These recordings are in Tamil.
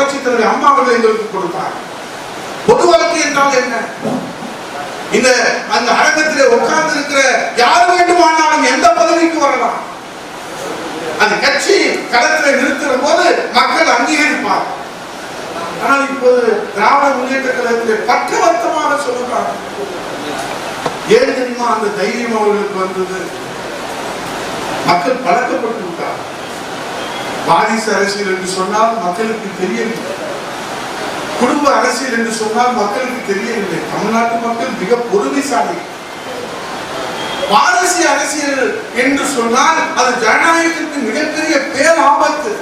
புரட்சி தலைவர் அம்மா அவர்கள் எங்களுக்கு கொடுத்தார். பொது வாழ்க்கை என்றால் என்ன? இந்த அந்த அரங்கத்தில் உட்கார்ந்து இருக்கிற யார் வேண்டுமானாலும் எந்த பதவிக்கு வரலாம். அந்த கட்சி களத்தில் நிறுத்துற போது மக்கள் அங்கீகரிப்பார். ஆனால் இப்போது திராவிட முன்னேற்ற கழகத்திலே பக்கவர்த்தமாக சொல்லுகிறாங்க ஏன் தெரியுமா? அந்த தைரியம் அவர்களுக்கு வந்தது. மக்கள் பழக்கப்பட்டு விட்டார் வாரிசு அரசியல் என்று சொன்னால் மக்களுக்கு தெரியவில்லை. குடும்ப அரசியல் என்று சொன்னால் மக்களுக்கு தெரியவில்லை. தமிழ்நாட்டு மக்கள் மிக பொறுமைசாலி. வாரிசு அரசியல் என்று சொன்னால் அது ஜனநாயகத்திற்கு மிகப்பெரிய பேர் ஆபத்து.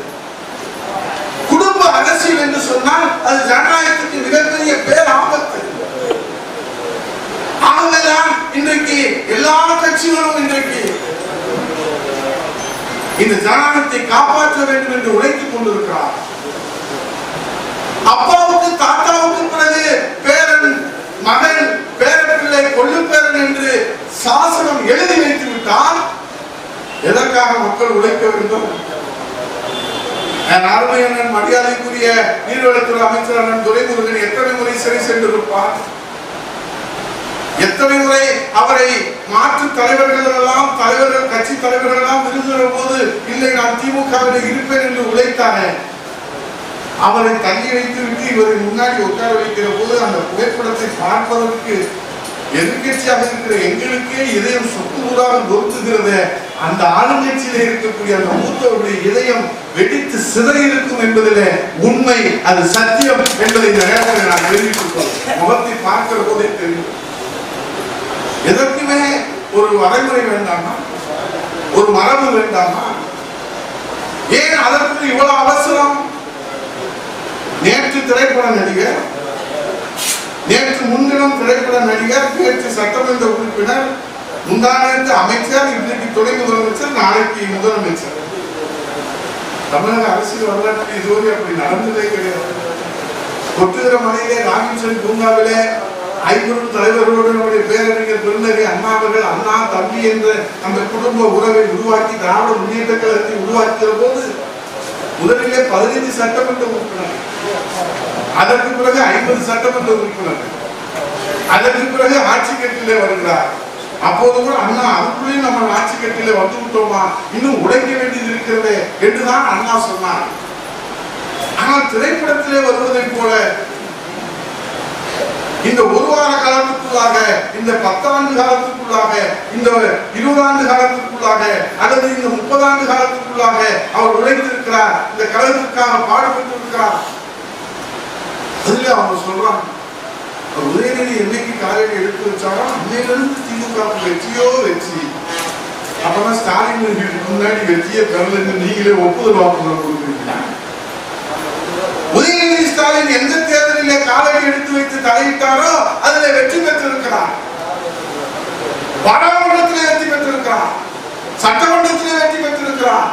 குடும்ப அரசியல் என்று சொன்னால் அது ஜனநாயகத்துக்கு மிகப்பெரிய பேர் ஆபத்து. ஆகவேதான் இன்றைக்கு எல்லா கட்சிகளும் இன்றைக்கு இந்த ஜனநாயகத்தை காப்பாற்ற வேண்டும் என்று உழைத்துக் கொண்டிருக்கிறார். அப்பாவுக்கு தாத்தாவுக்கு பிறகு பேரன் மகன் பேரப்பிள்ளை கொள்ளு பேரன் என்று சாசனம் எழுதி வைத்து விட்டால் எதற்காக மக்கள் உழைக்க வேண்டும்? என் மரியாதைக்குரிய நீர்வளத்துறை அமைச்சர் அண்ணன் துரைமுருகன் எத்தனை முறை சிறை சென்றிருப்பார்? எத்தனை முறை அவரை மாற்று தலைவர்கள் எல்லாம் தலைவர்கள் கட்சி தலைவர்கள் எல்லாம் விருதுகிற போது இல்லை நான் திமுகவில் இருப்பேன் என்று உழைத்தானே? அவரை தள்ளி வைத்து விட்டு இவரை முன்னாடி உட்கார வைக்கிற போது அந்த புகைப்படத்தை பார்ப்பதற்கு எதிர்கட்சியாக இருக்கிற எங்களுக்கே இதயம் சொத்து சுக்குநூறாக நொறுக்குகிறது. அந்த ஆளுங்கட்சியில இருக்கக்கூடிய அந்த மூத்தவருடைய இதயம் வெடித்து சிதறி இருக்கும் என்பதிலே உண்மை அது சத்தியம் என்பதை இந்த நேரத்தில் நான் தெரிவித்துக் முகத்தை பார்க்கிற போதே தெரியும். எதற்குமே ஒரு வரைமுறை வேண்டாமா? ஒரு மரபு வேண்டாமா? ஏன் அதற்கு இவ்வளவு அவசரம்? நேற்று திரைப்பட நடிகர் நேற்று முன்தினம் திரைப்பட நடிகர் நேற்று சட்டமன்ற உறுப்பினர் முந்தானத்து அமைச்சர் இன்றைக்கு துணை முதலமைச்சர் நாளைக்கு முதலமைச்சர். தமிழக அரசியல் வரலாற்றில் இதுவரை அப்படி நடந்ததே கிடையாது. கொட்டுகிற மலையிலே ராமேஸ்வரி பூங்காவிலே ஐம்பெரும் தலைவர்களோடு நம்முடைய பேரறிஞர் பெருந்தகை அண்ணா அவர்கள் அண்ணா தம்பி என்ற அந்த குடும்ப உறவை உருவாக்கி திராவிட முன்னேற்ற கழகத்தை உருவாக்கிற போது முதலிலே பதினைந்து சட்டமன்ற உறுப்பினர். அதற்கு பிறகு ஐம்பது சட்டமன்ற உறுப்பினர். அதற்கு பிறகு ஆட்சி கட்டிலே வருகிறார். அப்போது கூட அண்ணா அதுக்குள்ளேயும் நம்ம ஆட்சி கட்டிலே வந்து விட்டோமா? இன்னும் உடைக்க வேண்டியது இருக்கிறதே என்றுதான் அண்ணா சொன்னார். ஆனால் திரைப்படத்திலே வருவதைப் போல இந்த ஒரு வார காலத்துக்குள்ளாக இந்த பத்தாண்டு காலத்துக்குள்ளாக இந்த இருபது ஆண்டு காலத்துக்குள்ளாக அல்லது இந்த முப்பது ஆண்டு காலத்துக்குள்ளாக அவர் உழைத்திருக்கிறார் இந்த கழகத்திற்காக பாடுபட்டு இருக்கிறார் அதுல அவங்க சொல்றாங்க உதயநிதி என்னைக்கு காலையில் எடுத்து வச்சாரோ அன்னையிலிருந்து திமுக வெற்றியோ வெற்றி. அப்பதான் ஸ்டாலின் முன்னாடி வெற்றியே பெறலன்னு நீங்களே ஒப்புதல் வாக்குதான் கொடுக்குறீங்க உதயநிதி ஸ்டாலின் எந்த தேர்தலிலே காலடி எடுத்து வைத்து தலையிட்டாரோ அதில் வெற்றி பெற்றிருக்கிறார். பாராளுமன்றத்திலே வெற்றி பெற்றிருக்கிறார். சட்டமன்றத்திலே வெற்றி பெற்றிருக்கிறார்.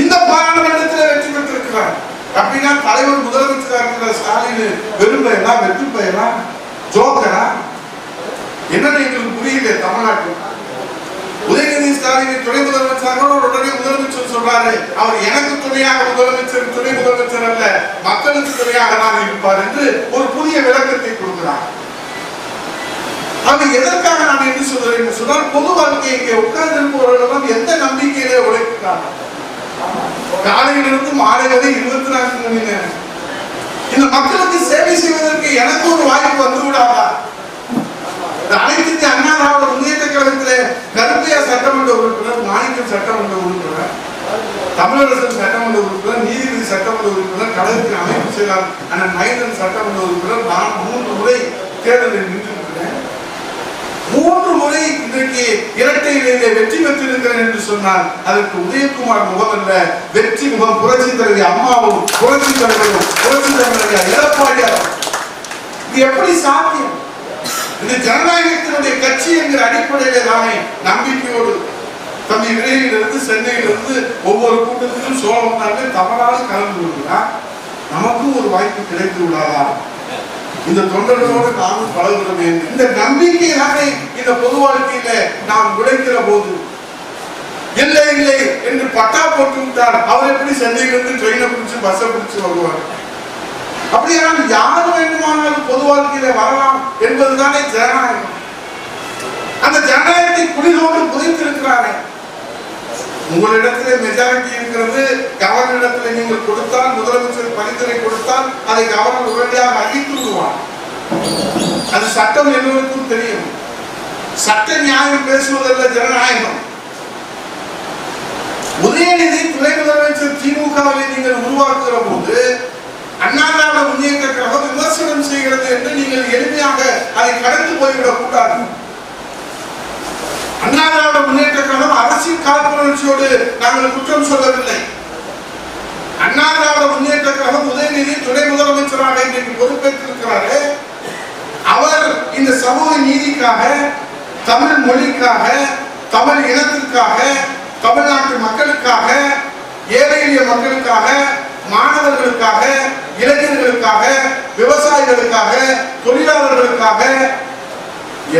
இந்த பாராளுமன்றத்திலே வெற்றி பெற்றிருக்கிறார். அப்படின்னா தலைவர் முதலமைச்சராக இருக்கிற ஸ்டாலின் வெறும் பெயரா வெற்றி பெயரா ஜோக்கரா? என்னன்னு எங்களுக்கு புரியல தமிழ்நாட்டில். உதயநிதி ஸ்டாலினை துணை முதலமைச்சராக உடனே சொல்றாரு அவர் எனக்கு துணையாக முதலமைச்சர் துணை முதலமைச்சர் அல்ல மக்களுக்கு துணையாக தான் இருப்பார் என்று ஒரு புதிய விளக்கத்தை கொடுக்கிறார். அது எதற்காக நான் என்ன சொல்றேன் என்று சொன்னால் பொது வாழ்க்கை இங்கே உட்கார்ந்திருப்பவர்களும் எந்த நம்பிக்கையிலே உழைக்கிறாங்க காலையிலிருந்து மாலை வரை இருபத்தி நான்கு மணி நேரம். இந்த மக்களுக்கு சேவை செய்வதற்கு எனக்கு ஒரு வாய்ப்பு வந்து விடாதா அனைத்து இந்திய அண்ணா திராவிட முன்னேற்ற கழகத்திலே கருப்பையா சட்டமன்ற உறுப்பினர் மாணிக்கம் சட்டமன்ற உறுப்பினர் தமிழரசன் சட்டமன்ற உறுப்பினர் நீதிபதி சட்டமன்ற உறுப்பினர் கழகத்தின் அமைப்பு செயலாளர் அண்ணன் மகேந்திரன் சட்டமன்ற உறுப்பினர் நான் மூன்று முறை தேர்தலில் நின்றிருக்கிறேன். மூன்று முறை இன்றைக்கு இரட்டை இலையிலே வெற்றி பெற்றிருக்கிறேன் என்று சொன்னால் அதற்கு உதயகுமார் முகம் அல்ல வெற்றி முகம் புரட்சி தலைவி அம்மாவும் புரட்சி தலைவரும் புரட்சி தலைவர் எடப்பாடியார் இது எப்படி சாத்தியம்? இது ஜனநாயகத்தினுடைய கட்சி என்கிற அடிப்படையிலே தானே நம்பிக்கையோடு நம்ம இடையிலிருந்து சென்னையிலிருந்து ஒவ்வொரு கூட்டத்திலும் சோழம் தவறாக கலந்து கொள்கிறார். நமக்கும் ஒரு வாய்ப்பு கிடைத்து விடாதா? இந்த தொண்டர்களோடு நாமும் பழகுறோமே இந்த நம்பிக்கை இந்த பொது வாழ்க்கையில நாம் உழைக்கிற போது இல்லை இல்லை என்று பட்டா போட்டு விட்டார் அவர் எப்படி சென்னையிலிருந்து ட்ரெயினை பிடிச்சு பஸ்ஸை பிடிச்சு வருவார்? அப்படியானால் யார் வேண்டுமானாலும் பொது வாழ்க்கையில வரலாம் என்பதுதானே ஜனநாயகம். அந்த ஜனநாயகத்தை குடிதோடு புதைத்திருக்கிறாரே. உங்களிடத்தில் மெஜாரிட்டி இருக்கிறது கவர்னரிடத்தில் நீங்கள் கொடுத்தால் முதலமைச்சர் பரிந்துரை கொடுத்தால் அதை கவர்னர் உடனடியாக அழித்து விடுவார். அது சட்டம் எல்லோருக்கும் தெரியும். சட்ட நியாயம் பேசுவதல்ல ஜனநாயகம். உதயநிதி துணை முதலமைச்சர் திமுகவை நீங்கள் உருவாக்குகிற போது அண்ணா முன்னேற்ற கழகம் விமர்சனம் செய்கிறது என்று நீங்கள் எளிமையாக அதை கடந்து போய்விடக் கூடாது. அண்ணா திராவிட முன்னேற்ற கழகம் அரசியல் காழ்ப்புணர்ச்சியோடு நாங்கள் குற்றம் சொல்லவில்லை. அண்ணா திராவிட முன்னேற்ற கழகம் உதயநிதி துணை முதலமைச்சராக இன்றைக்கு பொறுப்பேற்றிருக்கிறாரு. அவர் இந்த சமூக நீதிக்காக தமிழ் மொழிக்காக தமிழ் இனத்திற்காக தமிழ்நாட்டு மக்களுக்காக ஏழை எளிய மக்களுக்காக மாணவர்களுக்காக இளைஞர்களுக்காக விவசாயிகளுக்காக தொழிலாளர்களுக்காக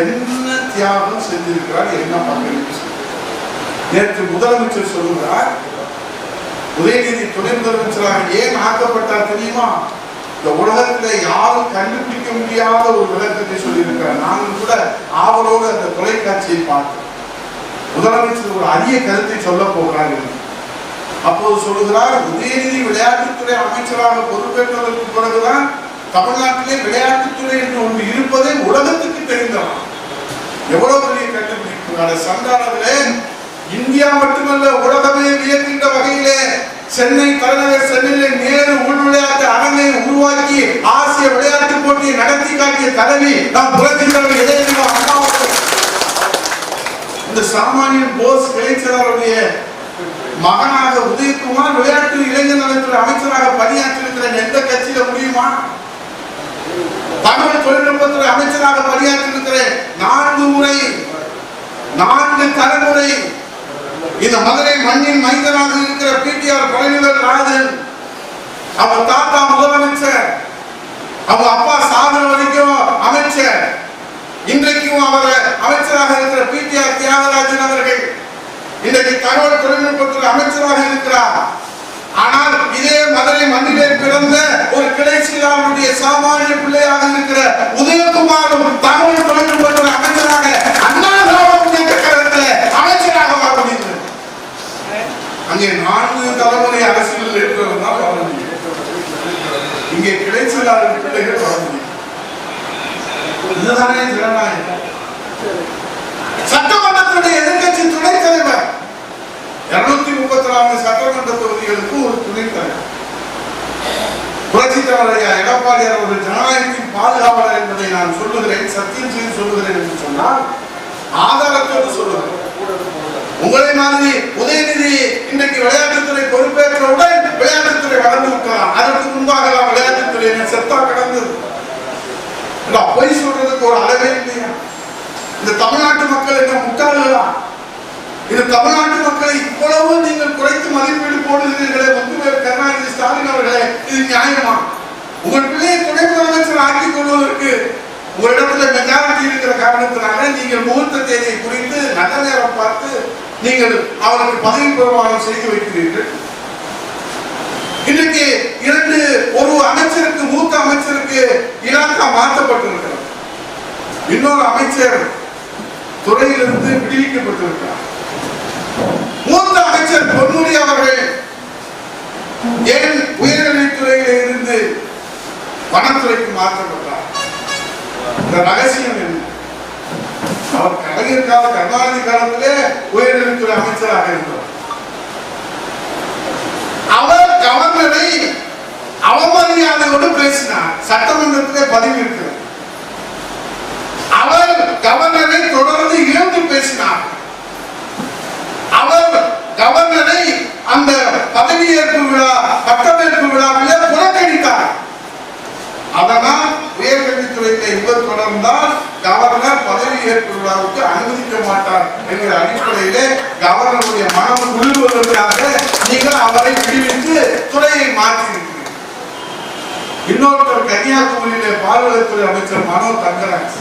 எந்த தியாகம் செஞ்சிருக்கிறார் என்ன பங்களிப்பு நேற்று முதலமைச்சர் சொல்லுகிறார் உதயநிதி துணை முதலமைச்சராக ஏன் ஆக்கப்பட்டார் தெரியுமா? இந்த உலகத்துல யாரும் கண்டுபிடிக்க முடியாத ஒரு விளக்கத்தை சொல்லியிருக்கிறார். நாங்கள் கூட ஆவலோடு அந்த தொலைக்காட்சியை பார்த்தோம் முதலமைச்சர் ஒரு அரிய கருத்தை சொல்ல போகிறார் அப்போது சொல்லுகிறார் உதயநிதி விளையாட்டுத்துறை அமைச்சராக பொறுப்பேற்றதற்கு பிறகுதான் தமிழ்நாட்டிலே விளையாட்டுத்துறை என்று ஒன்று இருப்பதை உலகத்துக்கு தெரிந்தவன். எவ்வளவு பெரிய கண்டுபிடிப்பு அந்த சந்தானத்திலே இந்தியா மட்டுமல்ல உலகமே வியக்கின்ற வகையிலே சென்னை தலைநகர் சென்னையிலே நேரு உள் விளையாட்டு அரங்கை உருவாக்கி ஆசிய விளையாட்டு போட்டியை நடத்தி காட்டிய தலைவி நாம் புரட்சித்தலைவர் எதை இந்த சாமானியன் போஸ் இளைஞர்களுடைய மகனாக உதயகுமார் விளையாட்டு இளைஞர் நலத்துறை அமைச்சராக பணியாற்றியிருக்கிற எந்த கட்சியில முடியுமா? தமிழ் தொழில்நுட்பத்துறை அமைச்சராக பணியாற்றிருக்கிறேன் நான்கு முறை நான்கு தலைமுறை இந்த மதுரை மண்ணின் மைந்தனாக இருக்கிற பிடிஆர் கொலைநிலர் ராஜன் அவர் தாத்தா முதலமைச்சர் அவர் அப்பா சாகர வரைக்கும் அமைச்சர் இன்றைக்கும் அவர் அமைச்சராக இருக்கிற பிடிஆர் தியாகராஜன் அவர்கள் இன்றைக்கு தகவல் தொழில்நுட்பத்தில் அமைச்சராக இருக்கிறார். ஆனால் இதே மதுரை மண்ணிலே பிறந்த ஒரு கிடைச்சிலாருடைய சாமானிய பிள்ளையாக இருக்கிற உதயகுமாரும் தகவல் தொழில்நுட்பத்தில் அமைச்சர் அண்ணா திராவிட முன்னேற்ற கழகத்தில் அமைச்சராக வர முடிந்தது அங்கே நான்கு தலைமுறை அரசியல் இருக்கிறவங்க தான் வர முடியும். இங்கே கிடைச்சிலாத பிள்ளைகள் வர முடியும். இதுதானே ஜனநாயகம். சட்டமன்றத்துடைய எதிர்கட்சி துணைத் தலைவர் இருநூத்தி முப்பத்தி நான்கு சட்டமன்ற தொகுதிகளுக்கு ஒரு துணைத் தலைவர். புரட்சி தலைவரையா ஐயா எடப்பாடியார் அவர்கள் ஜனநாயகத்தின் பாதுகாவலர் என்பதை நான் சொல்லுகிறேன் சத்தியம் செய்து சொல்லுகிறேன் என்று சொன்னால் ஆதாரத்தோடு சொல்லுகிறேன். உங்களை மாதிரி உதயநிதி இன்றைக்கு விளையாட்டுத்துறை பொறுப்பேற்றவுடன் விளையாட்டுத்துறை வளர்ந்து விட்டலாம் அதற்கு முன்பாக விளையாட்டுத்துறை செத்தா கடந்தது இல்ல, பொய் சொல்றதுக்கு ஒரு அளவே இல்லையா? இந்த தமிழ்நாட்டு மக்கள் என்ன முட்டாளா இந்த தமிழ்நாட்டு மக்களை இவ்வளவு நீங்கள் குறைத்து மதிப்பீடு போடுகிறீர்களே முத்துவேல் கருணாநிதி ஸ்டாலின் அவர்களே இது நியாயமா? உங்கள் பிள்ளையை துணை முதலமைச்சர் ஆக்கிக் கொள்வதற்கு உங்களிடத்துல மெஜாரிட்டி இருக்கிற காரணத்தினால நீங்கள் முகூர்த்த தேதியை குறித்து நல்ல நேரம் பார்த்து நீங்கள் அவருக்கு பதவி பிரமாணம் செய்து வைக்கிறீர்கள். இன்றைக்கு இரண்டு ஒரு அமைச்சருக்கு மூத்த அமைச்சருக்கு இலாக்கா மாற்றப்பட்டிருக்கிறது. இன்னொரு அமைச்சர் துறையிலிருந்து விடுவிக்கப்பட்டிருக்கிறார். மூத்த அமைச்சர் பொன்முடி அவர்கள் ஏன் உயர்கல்வித்துறையில இருந்து வனத்துறைக்கு மாற்றப்பட்டார்? இந்த ரகசியம் என்ன? அவர் கலைஞர் கால கருணாநிதி காலத்திலே உயர்நிலைத்துறை அமைச்சராக இருந்தார் அவர் கவர்னரை அவமரியாதையோடு பேசினார் சட்டமன்றத்திலே பதிவு இருக்கிறது அவர் கவர்னர் தொடர்ந்து இழந்து பேசினார் அவர் கவர்னரை அந்த பதவியேற்பு விழா பட்டமேற்பு விழாவிலே புறக்கணித்தார் அதனால் உயர்கல்வித்துறையில இவர் தொடர்ந்தால் கவர்னர் விழாவுக்கு அனுமதிக்க மாட்டார் என்கிற அடிப்படையிலே கவர்னருடைய மனம் குளிர்வதற்காக நீங்கள் அவரை விடுவித்து துறையை மாற்றியிருக்கிறீர்கள். இன்னொருத்தர் கன்னியாகுமரியிலே பால்வளத்துறை அமைச்சர் மனோ தங்கராஜ்.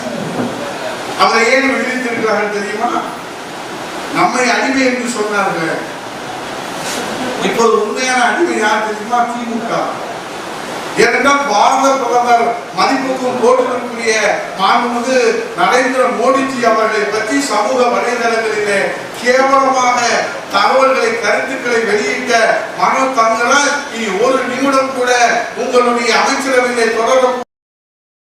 அவரை ஏன் விடுவித்திருக்கிறார்கள் தெரியுமா? நம்மை அடிமை என்று சொன்னார்கள். இப்போது உண்மையான அடிமை யார் தெரியுமா? திமுக. ஏனென்றால் பாரத பிரதமர் மதிப்புக்கும் போற்றுதற்குரிய மாண்புமிகு நரேந்திர மோடிஜி அவர்களை பற்றி சமூக வலைதளங்களிலே கேவலமாக தகவல்களை கருத்துக்களை வெளியிட்ட மனோ தங்களால் இனி ஒரு நிமிடம் கூட உங்களுடைய அமைச்சரவையிலே தொடர